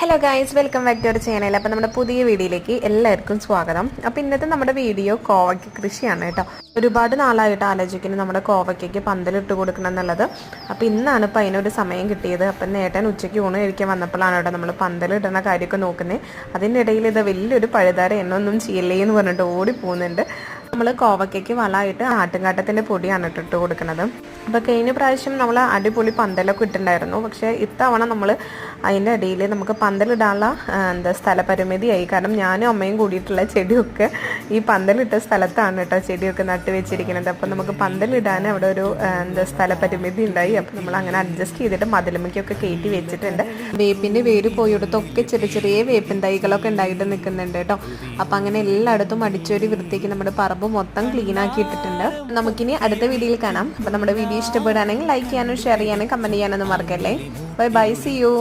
Hello guys welcome back to our channel അപ്പോൾ നമ്മുടെ പുതിയ വീഡിയോയിലേക്ക് എല്ലാവർക്കും സ്വാഗതം. അപ്പോൾ ഇന്നത്തെ നമ്മുടെ വീഡിയോ കോവയ്ക്ക് കൃഷിയാണ് കേട്ടോ. ഒരുപാട് നാളായിട്ട് ആലോചിക്കുന്നു നമ്മുടെ കോവയ്ക്കയ്ക്ക് പന്തലിട്ട് കൊടുക്കണം എന്നുള്ളത്. അപ്പോൾ ഇന്നാണ് ഇപ്പോൾ അതിനൊരു സമയം കിട്ടിയത്. അപ്പം നേട്ടൻ ഉച്ചയ്ക്ക് ഊണ് കഴിക്കാൻ വന്നപ്പോഴാണ് കേട്ടോ നമ്മൾ പന്തലിടുന്ന കാര്യമൊക്കെ നോക്കുന്നത് അതിനിടയിൽ ഇത് വലിയൊരു പഴുതാര എന്നൊന്നും ചെയ്യല്ലേ എന്ന് പറഞ്ഞിട്ട് ഓടി പോകുന്നുണ്ട്. നമ്മൾ കോവയ്ക്കയ്ക്ക് വളമായിട്ട് ആട്ടുംകാട്ടത്തിന്റെ പൊടിയാണ് ഇട്ടിട്ട് ഇട്ട് കൊടുക്കുന്നത്. അപ്പോൾ കഴിഞ്ഞ പ്രാവശ്യം നമ്മൾ അടിപൊളി പന്തലൊക്കെ ഇട്ടിട്ടുണ്ടായിരുന്നു. പക്ഷേ ഇത്തവണ നമ്മൾ അതിന്റെ അടിയിൽ നമുക്ക് പന്തലിടാനുള്ള എന്താ സ്ഥലപരിമിതിയായി. കാരണം ഞാനും അമ്മയും കൂടിയിട്ടുള്ള ചെടിയൊക്കെ ഈ പന്തലിട്ട സ്ഥലത്താണ് കേട്ടോ ചെടിയൊക്കെ നട്ട് വെച്ചിരിക്കുന്നത്. അപ്പോൾ നമുക്ക് പന്തലിടാൻ അവിടെ ഒരു എന്താ സ്ഥലപരിമിതി ഉണ്ടായി. അപ്പോൾ നമ്മൾ അങ്ങനെ അഡ്ജസ്റ്റ് ചെയ്തിട്ട് മതിലുമയ്ക്കൊക്കെ കയറ്റി വെച്ചിട്ടുണ്ട്. വേപ്പിന്റെ വേര് പോയിടത്തൊക്കെ ചെറിയ ചെറിയ വേപ്പിൻ തൈകളൊക്കെ ഉണ്ടായിട്ട് നിൽക്കുന്നുണ്ട് കേട്ടോ. അപ്പോൾ അങ്ങനെ എല്ലായിടത്തും അടിച്ചൊരു വൃത്തിക്ക് നമ്മുടെ പറമ്പ് മൊത്തം ക്ലീൻ ആക്കി ഇട്ടിട്ടുണ്ട് നമുക്കിനി അടുത്ത വീഡിയോയിൽ കാണാം. അപ്പോൾ നമ്മുടെ വീഡിയോ ഇഷ്ടപ്പെടുകയാണെങ്കിൽ ലൈക്ക് ചെയ്യാനും ഷെയർ ചെയ്യാനും കമന്റ് ചെയ്യാനൊന്നും മറക്കല്ലേ? Bye bye C U